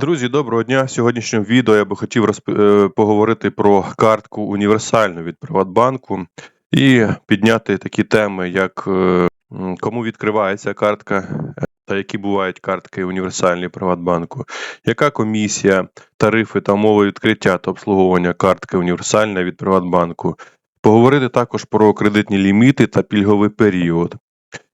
Друзі, доброго дня! В сьогоднішньому відео я би хотів розп- е, поговорити про картку універсальну від Приватбанку і підняти такі теми, як е, кому відкривається картка, е, та які бувають картки універсальні Приватбанку, яка комісія, тарифи та умови відкриття та обслуговування картки універсальна від Приватбанку. Поговорити також про кредитні ліміти та пільговий період.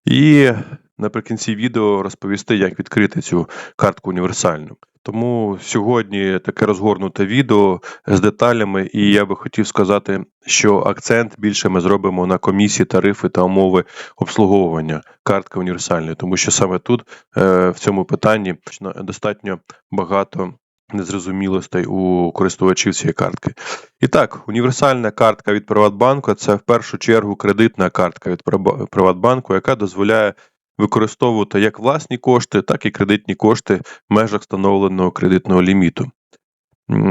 І наприкінці відео розповісти, як відкрити цю картку універсальну. Тому сьогодні таке розгорнуте відео з деталями, і я би хотів сказати, що акцент більше ми зробимо на комісії, тарифи та умови обслуговування картки універсальної, тому що саме тут е, в цьому питанні достатньо багато незрозумілостей у користувачів цієї картки. І так, універсальна картка від Приватбанку це в першу чергу кредитна картка від Приватбанку, яка дозволяє використовувати як власні кошти, так і кредитні кошти в межах встановленого кредитного ліміту.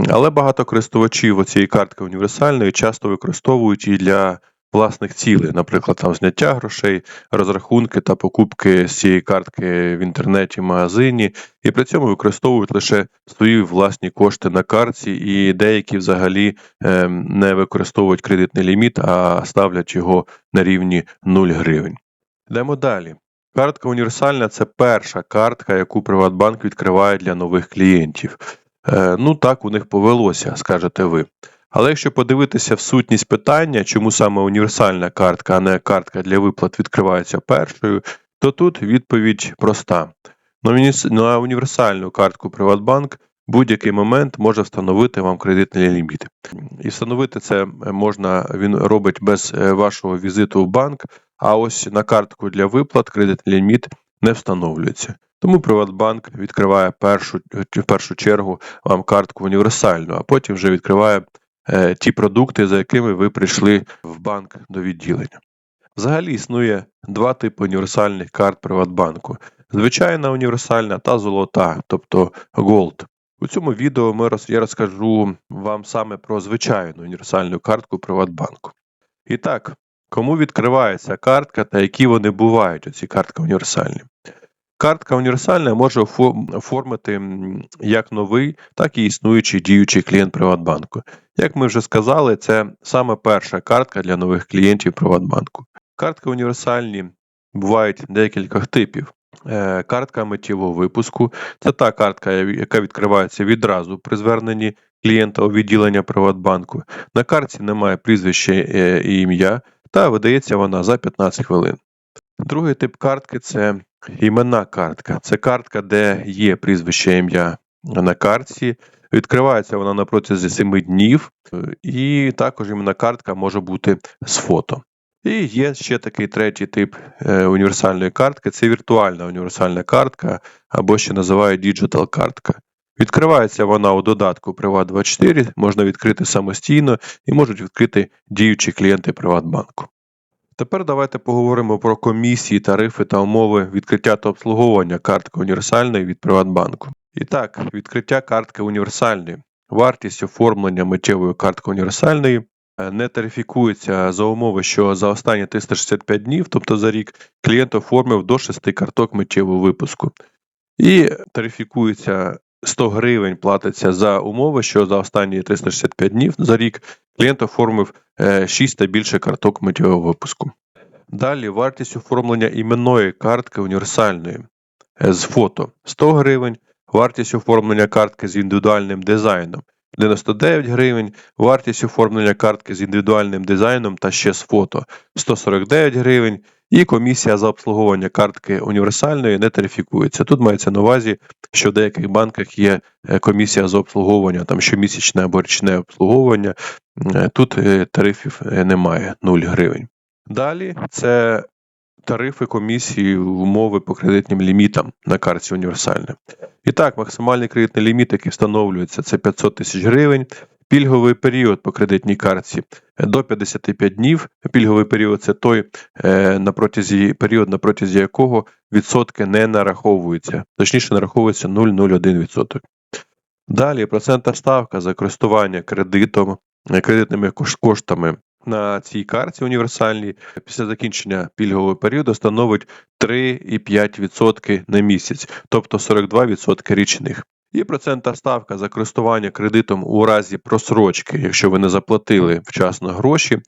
Але багато користувачів цієї картки універсальної часто використовують її для власних цілей, наприклад, там зняття грошей, розрахунки та покупки з цієї картки в інтернеті, магазині, і при цьому використовують лише свої власні кошти на картці, і деякі взагалі ем, не використовують кредитний ліміт, а ставлять його на рівні 0 гривень. Йдемо далі. Картка універсальна це перша картка, яку Приватбанк відкриває для нових клієнтів. Е, ну так у них повелося, скажете ви. Але якщо подивитися в сутність питання, чому саме універсальна картка, а не картка для виплат відкривається першою, то тут відповідь проста. На універсальну картку Приватбанк будь-який момент може встановити вам кредитний ліміт. І встановити це можна, він робить без е, вашого візиту в банк, а ось на картку для виплат кредитний ліміт не встановлюється. Тому Приватбанк відкриває першу, в першу чергу вам картку універсальну, а потім вже відкриває е, ті продукти, за якими ви прийшли в банк до відділення. Взагалі існує два типи універсальних карт Приватбанку: звичайна універсальна та золота, тобто Gold. У цьому відео ми роз, я розкажу вам саме про звичайну універсальну картку Приватбанку. І так, кому відкривається картка та які вони бувають, оці картки універсальні? Картка універсальна може оформити як новий, так і існуючий діючий клієнт Приватбанку. Як ми вже сказали, це саме перша картка для нових клієнтів Приватбанку. Картки універсальні бувають декількох типів. Е, Картка миттєвого випуску це та картка, яка відкривається відразу при зверненні клієнта у відділення Приватбанку. На картці немає прізвища е, і ім'я, та видається вона за 15 хвилин. Другий тип картки це іменна картка. Це картка, де є прізвище ім'я на картці. Відкривається вона на протязі 7 днів, і також іменна картка може бути з фото. І є ще такий третій тип е, універсальної картки це віртуальна універсальна картка, або ще називають Digital картка. Відкривається вона у додатку Privat24, можна відкрити самостійно і можуть відкрити діючі клієнти Приватбанку. Тепер давайте поговоримо про комісії, тарифи та умови відкриття та обслуговування картки універсальної від Приватбанку. І так, відкриття картки універсальної. Вартість оформлення миттєвої картки універсальної е, не тарифікується за умови, що за останні 365 днів, тобто за рік, клієнт оформив до 6 карток миттєвого випуску. І тарифікується 100 гривень платиться за умови, що за останні 365 днів за рік клієнт оформив 6 та більше карток миттєвого випуску. Далі вартість оформлення іменної картки універсальної е, з фото 100 гривень, вартість оформлення картки з індивідуальним дизайном 99 гривень, вартість оформлення картки з індивідуальним дизайном та ще з фото 149 гривень, і комісія за обслуговування картки універсальної не тарифікується. Тут мається на увазі, що в деяких банках є е, комісія за обслуговування, там щомісячне або річне обслуговування. Е, Тут е, тарифів немає 0 гривень. Далі це тарифи комісії умови по кредитним лімітам на картці універсальна. І так, максимальний кредитний ліміт, який встановлюється, це 500 тисяч гривень. Пільговий період по кредитній картці до 55 днів. Пільговий період це той е, на протязі період, на протязі якого відсотки не нараховуються, точніше нараховується 0,01%. Далі процентна ставка за користування кредитом, е, кредитними коштами на цій картці універсальній після закінчення пільгового періоду становить 3,5% на місяць, тобто 42% річних. І процентна ставка за користування кредитом у разі просрочки, якщо ви не заплатили вчасно гроші,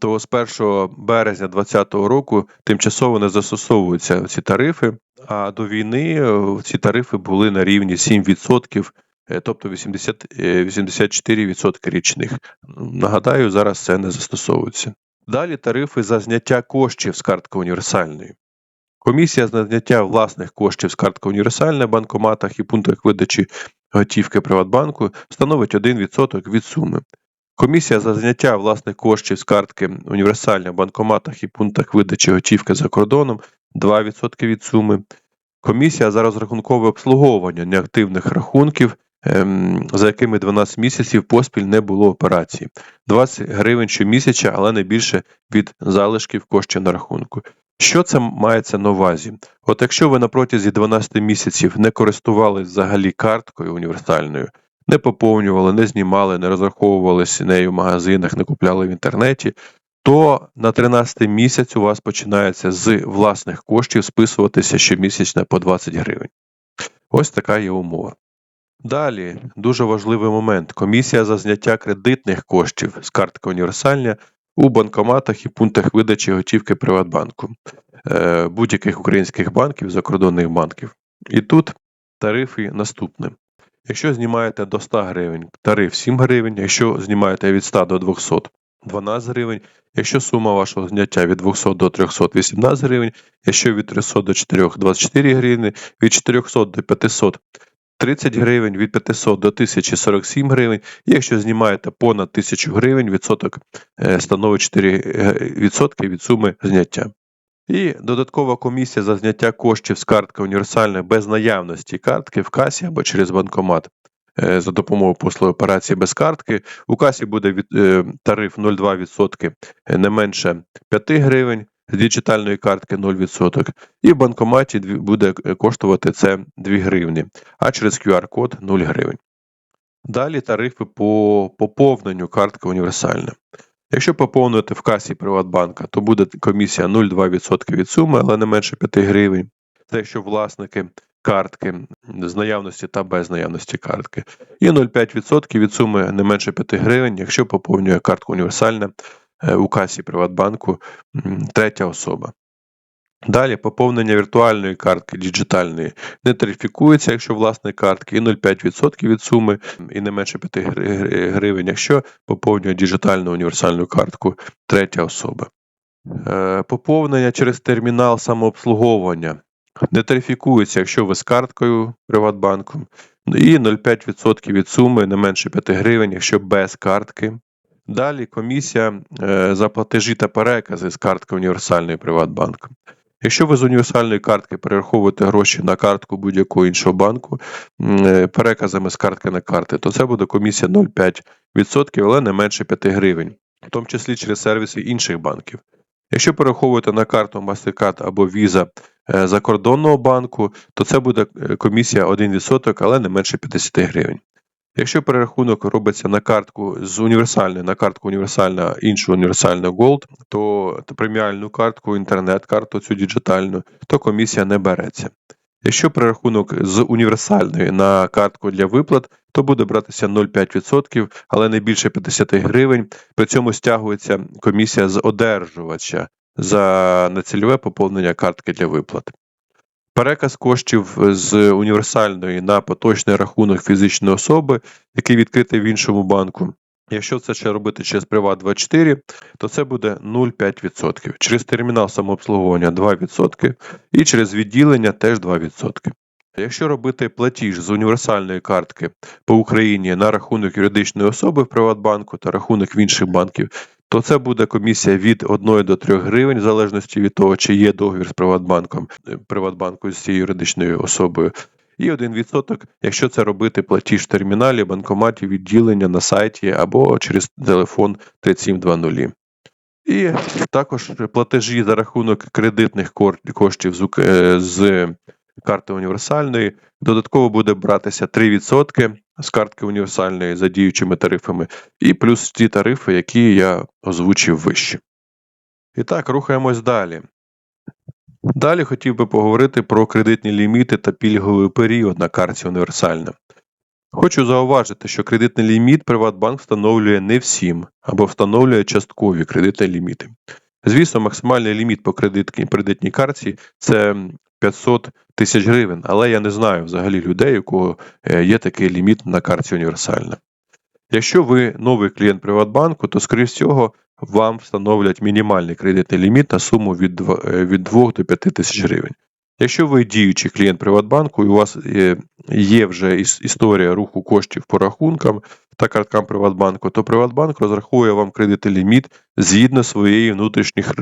то з 1 березня 2020 року тимчасово не застосовуються ці тарифи. А до війни е, ці тарифи були на рівні 7%, е, тобто 80, е, 84% річних. Нагадаю, зараз це не застосовується. Далі тарифи за зняття коштів з картки універсальної. Комісія з зняття власних коштів з картки універсальна в банкоматах і пунктах видачі готівки Приватбанку становить 1% від суми. Комісія за зняття власних коштів з картки універсальна в банкоматах і пунктах видачі готівки за кордоном 2% від суми. Комісія за розрахункове обслуговування неактивних рахунків, ем, за якими 12 місяців поспіль не було операції. 20 гривень щомісяця, але не більше від залишків коштів на рахунку. Що це мається на увазі? От якщо ви на протязі 12 місяців не користувалися взагалі карткою універсальною, не поповнювали, не знімали, не розраховувалися нею в магазинах, не купляли в інтернеті, то на 13 місяць у вас починається з власних коштів списуватися щомісячно по 20 гривень. Ось така є умова. Далі дуже важливий момент: комісія за зняття кредитних коштів з картки універсальна у банкоматах і пунктах видачі готівки Приватбанку е, будь-яких українських банків, закордонних банків. І тут тарифи наступні. Якщо знімаєте до 100 гривень, тариф 7 гривень, якщо знімаєте від 100 до 200 12 гривень, якщо сума вашого зняття від 200 до 300 18 гривень, якщо від 300 до 4 24 гривні, від 400 до 500 30 гривень, від 500 до 1000 47 гривень, якщо знімаєте понад 1000 гривень, відсоток е, становить 4% від суми зняття. І додаткова комісія за зняття коштів з картки універсальної без наявності картки в касі або через банкомат е, за допомогою послуги операції без картки. У касі буде від, е, тариф 0,2% не менше 5 гривень, з діджитальної картки 0%, і в банкоматі буде коштувати це 2 гривні, а через QR-код 0 гривень. Далі тарифи по поповненню картки універсальна. Якщо поповнювати в касі Приватбанка, то буде комісія 0,2% від суми, але не менше 5 гривень. Це якщо власники картки з наявності та без наявності картки. І 0,5% від суми не менше 5 гривень, якщо поповнює картку універсальна е, у касі Приватбанку третя особа. Далі поповнення віртуальної картки діджитальної не тарифікується, якщо власник картки, і 0,5% від суми, і не менше 5 гри- гри- гривень, якщо поповнює діджитальну універсальну картку третя особа. Е, Поповнення через термінал самообслуговування не тарифікується, якщо ви з карткою Приватбанку, і 0,5% від суми не менше 5 гривень, якщо без картки. Далі комісія е, за платежі та перекази з картки універсальної Приватбанку. Якщо ви з універсальної картки перераховуєте гроші на картку будь-якого іншого банку е, переказами з картки на карти, то це буде комісія 0,5%, але не менше 5 гривень, в тому числі через сервіси інших банків. Якщо перераховуєте на карту MasterCard або Visa е, закордонного банку, то це буде комісія 1%, але не менше 50 гривень. Якщо перерахунок робиться на картку з універсальної на картку універсальна іншу універсальну Gold, то преміальну картку, інтернет-карту цю діджитальну, то комісія не береться. Якщо перерахунок з універсальної на картку для виплат, то буде братися 0,5%, але не більше 50 гривень. При цьому стягується комісія з одержувача за нецільове поповнення картки для виплат. Переказ коштів з універсальної на поточний рахунок фізичної особи, який відкритий в іншому банку. Якщо це ще робити через Приват24, то це буде 0,5%. Через термінал самообслуговування 2% і через відділення теж 2%. Якщо робити платіж з універсальної картки по Україні на рахунок юридичної особи в Приватбанку та рахунок в інших банків, то це буде комісія від 1 до 3 гривень, в залежності від того, чи є договір з Приватбанком, е, Приватбанку з цією юридичною особою. І 1%, якщо це робити платіж в терміналі, банкоматі, відділення на сайті або через телефон 3720. І також платежі за рахунок кредитних коштів з, е, карти універсальної додатково буде братися 3% з картки універсальної за діючими тарифами, і плюс ті тарифи, які я озвучив вище. І так, рухаємось далі. Далі хотів би поговорити про кредитні ліміти та пільговий період на карті універсальна. Хочу зауважити, що кредитний ліміт Приватбанк встановлює не всім або встановлює часткові кредитні ліміти. Звісно, максимальний ліміт по кредитній кредитній картці це 500 тисяч гривень, але я не знаю взагалі людей, у кого е, є такий ліміт на картці універсальна. Якщо ви новий клієнт Приватбанку, то, скоріш всього, вам встановлять мінімальний кредитний ліміт на суму від 2, е, від 2 до 5 тисяч гривень. Якщо ви діючий клієнт Приватбанку і у вас е, є вже історія руху коштів по рахункам та карткам Приватбанку, то Приватбанк розрахує вам кредитний ліміт згідно своєї внутрішніх,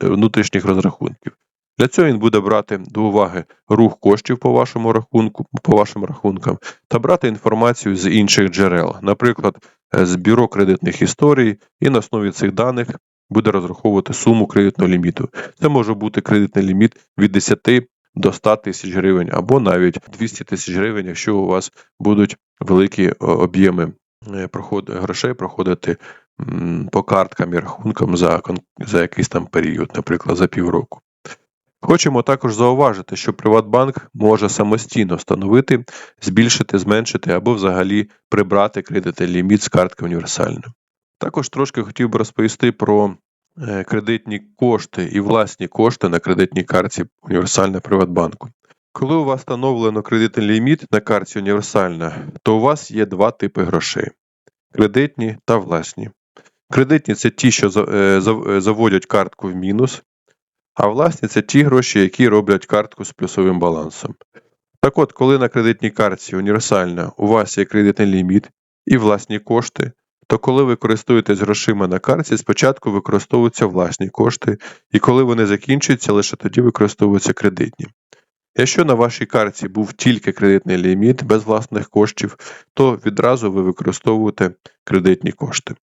внутрішніх розрахунків. Для цього він буде брати до уваги рух коштів по вашому рахунку, по вашим рахункам, та брати інформацію з інших джерел, наприклад, е, з бюро кредитних історій, і на основі цих даних буде розраховувати суму кредитного ліміту. Це може бути кредитний ліміт від 10 до 100 тисяч гривень, або навіть 200 тисяч гривень, якщо у вас будуть великі об'єми е, грошей проходити по карткам і рахункам за, за якийсь там період, наприклад, за півроку. Хочемо також зауважити, що Приватбанк може самостійно встановити, збільшити, зменшити або взагалі прибрати кредитний ліміт з картки універсальної. Також трошки хотів би розповісти про е, кредитні кошти і власні кошти на кредитній картці універсальна Приватбанку. Коли у вас встановлено кредитний ліміт на картці універсальна, то у вас є два типи грошей: кредитні та власні. Кредитні це ті, що е, е, заводять картку в мінус, а власні це ті гроші, які роблять картку з плюсовим балансом. Так от, коли на кредитній картці універсальна у вас є кредитний ліміт і власні кошти, то коли ви користуєтесь грошима на картці, спочатку використовуються власні кошти, і коли вони закінчуються, лише тоді використовуються кредитні. Якщо на вашій картці був тільки кредитний ліміт без власних коштів, то відразу ви використовуєте кредитні кошти.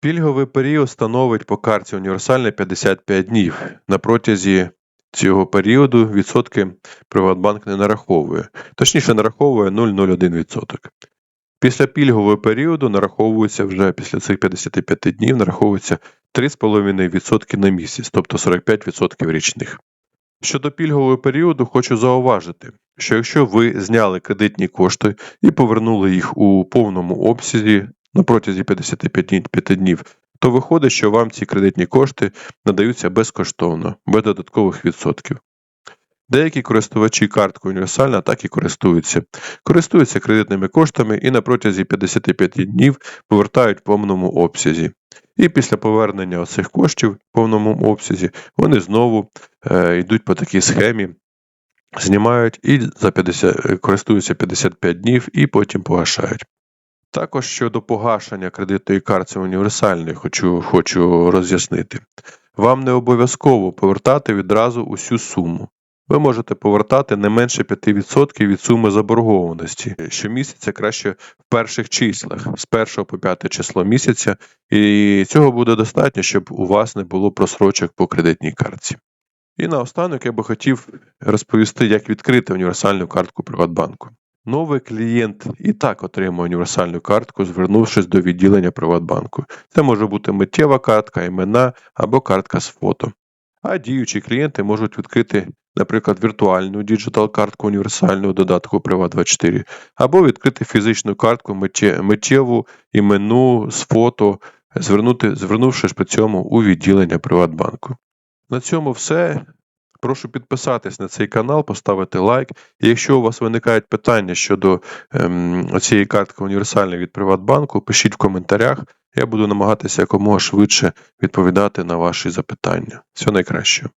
Пільговий період становить по карті універсальна 55 днів. На протязі цього періоду відсотки Приватбанк не нараховує, точніше нараховує 0,01%. Після пільгового періоду нараховується вже після цих 55 днів нараховується 3,5% на місяць, тобто 45% річних. Щодо пільгового періоду, хочу зауважити, що якщо ви зняли кредитні кошти і повернули їх у повному обсязі на протязі 55 днів- то виходить, що вам ці кредитні кошти надаються безкоштовно, без додаткових відсотків. Деякі користувачі карткою універсальна так і користуються. Користуються кредитними коштами і на протязі 55 днів повертають в повному обсязі. І після повернення оцих коштів в повному обсязі вони знову е, йдуть по такій схемі, знімають і за 50, е, користуються 55 днів і потім погашають. Також щодо погашення кредитної картки універсальної хочу, хочу роз'яснити. Вам не обов'язково повертати відразу усю суму. Ви можете повертати не менше 5% від суми заборгованості. Щомісяця краще в перших числах з 1 по 5 число місяця, і цього буде достатньо, щоб у вас не було просрочок по кредитній картці. І наостанок я би хотів розповісти, як відкрити універсальну картку Приватбанку. Новий клієнт і так отримує універсальну картку, звернувшись до відділення Приватбанку. Це може бути миттєва картка, імена або картка з фото. А діючі клієнти можуть відкрити, наприклад, віртуальну діджитал картку універсальну додатку Privat24, або відкрити фізичну картку миттєву іменну з фото, звернути, звернувшись при цьому у відділення Приватбанку. На цьому все. Прошу підписатись на цей канал, поставити лайк. І якщо у вас виникають питання щодо ем, цієї картки універсальної від Приватбанку, пишіть в коментарях. Я буду намагатися якомога швидше відповідати на ваші запитання. Всього найкращого.